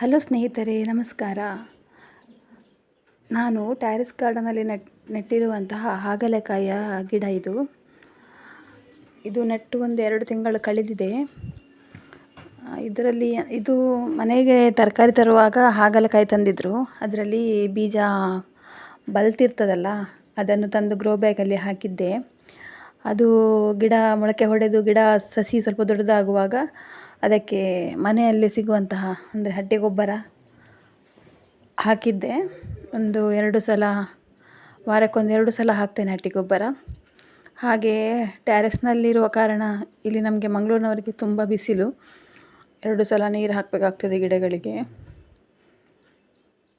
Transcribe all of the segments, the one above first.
Hello ಸ್ನೇಹಿತರೆ, ನಮಸ್ಕಾರ. ನಾನು ಟ್ಯಾರಿಸ್ ಗಾರ್ಡನಲ್ಲಿ ನೆಟ್, ನೆಟ್ಟಿರುವಂತಹ ಹಾಗಲಕಾಯಿಯ ಗಿಡ ಇದು. ಇದು ನೆಟ್ಟು ಒಂದು ಎರಡು ತಿಂಗಳು ಕಳೆದಿದೆ. ಇದರಲ್ಲಿ, ಇದು ಮನೆಗೆ ತರಕಾರಿ ತರುವಾಗ ಹಾಗಲಕಾಯಿ ತಂದಿದ್ದರು ಅದರಲ್ಲಿ ಬೀಜ ಬಲ್ತಿರ್ತದಲ್ಲ, ಅದನ್ನು ತಂದು ಗ್ರೋ ಬ್ಯಾಗಲ್ಲಿ ಹಾಕಿದ್ದೆ. ಅದು ಗಿಡ ಮೊಳಕೆ ಹೊಡೆದು, ಗಿಡ ಸಸಿ ಸ್ವಲ್ಪ ದೊಡ್ಡದಾಗುವಾಗ ಅದಕ್ಕೆ ಮನೆಯಲ್ಲಿ ಸಿಗುವಂತಹ ಅಂದರೆ ಹಟ್ಟಿ ಗೊಬ್ಬರ ಹಾಕಿದ್ದೆ. ಒಂದು ಎರಡು ಸಲ, ವಾರಕ್ಕೊಂದು ಎರಡು ಸಲ ಹಾಕ್ತೇನೆ ಹಟ್ಟಿ ಗೊಬ್ಬರ. ಹಾಗೆಯೇ ಟ್ಯಾರೆಸ್ನಲ್ಲಿರುವ ಕಾರಣ ಇಲ್ಲಿ ನಮಗೆ ಮಂಗಳೂರಿನವರಿಗೆ ತುಂಬ ಬಿಸಿಲು. ಎರಡು ಸಲ ನೀರು ಹಾಕಬೇಕಾಗ್ತದೆ ಗಿಡಗಳಿಗೆ.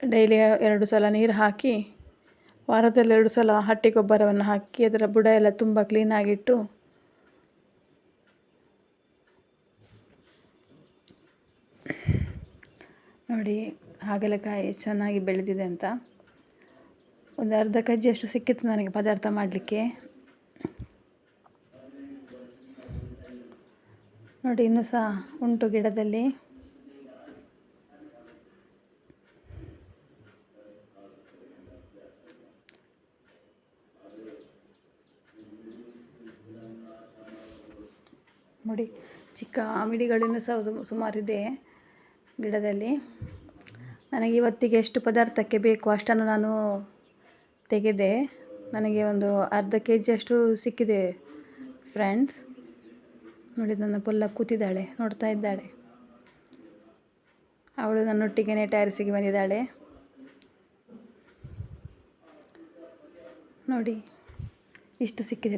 ಡೈಲಿ ಎರಡು ಸಲ ನೀರು ಹಾಕಿ, ವಾರದಲ್ಲಿ ಎರಡು ಸಲ ಹಟ್ಟಿ ಗೊಬ್ಬರವನ್ನು ಹಾಕಿ, ಅದರ ಬುಡ ಎಲ್ಲ ತುಂಬ ಕ್ಲೀನಾಗಿಟ್ಟು ನೋಡಿ ಹಾಗಲಕಾಯಿ ಚೆನ್ನಾಗಿ ಬೆಳೆದಿದೆ ಅಂತ. ಒಂದು ಅರ್ಧ ಜಿಯಷ್ಟು ಸಿಕ್ಕಿತ್ತು ನನಗೆ ಪದಾರ್ಥ ಮಾಡಲಿಕ್ಕೆ. ನೋಡಿ, ಇನ್ನೂ ಸಹ ಉಂಟು ಗಿಡದಲ್ಲಿ. ನೋಡಿ, ಚಿಕ್ಕ ಅಂಗಡಿಗಳಿಂದ ಸಹ ಸುಮಾರಿದೆ. ಗಿಡದಲ್ಲಿ. ನನಗೆ ಇವತ್ತಿಗೆ ಎಷ್ಟು ಪದಾರ್ಥಕ್ಕೆ ಬೇಕು ಅಷ್ಟನ್ನು ನಾನು ತೆಗೆದೆ. ನನಗೆ ಒಂದು ಅರ್ಧ ಕೆ ಜಿಯಷ್ಟು ಸಿಕ್ಕಿದೆ ಫ್ರೆಂಡ್ಸ್. ನೋಡಿ, ನನ್ನ ಪುಲ್ಲ ಕೂತಿದ್ದಾಳೆ, ನೋಡ್ತಾ ಇದ್ದಾಳೆ. ಅವಳು ನನ್ನೊಟ್ಟಿಗೆ ಟ್ಯಾರಿಸಿಗೆ ಬಂದಿದ್ದಾಳೆ. ನೋಡಿ, ಇಷ್ಟು ಸಿಕ್ಕಿದೆ.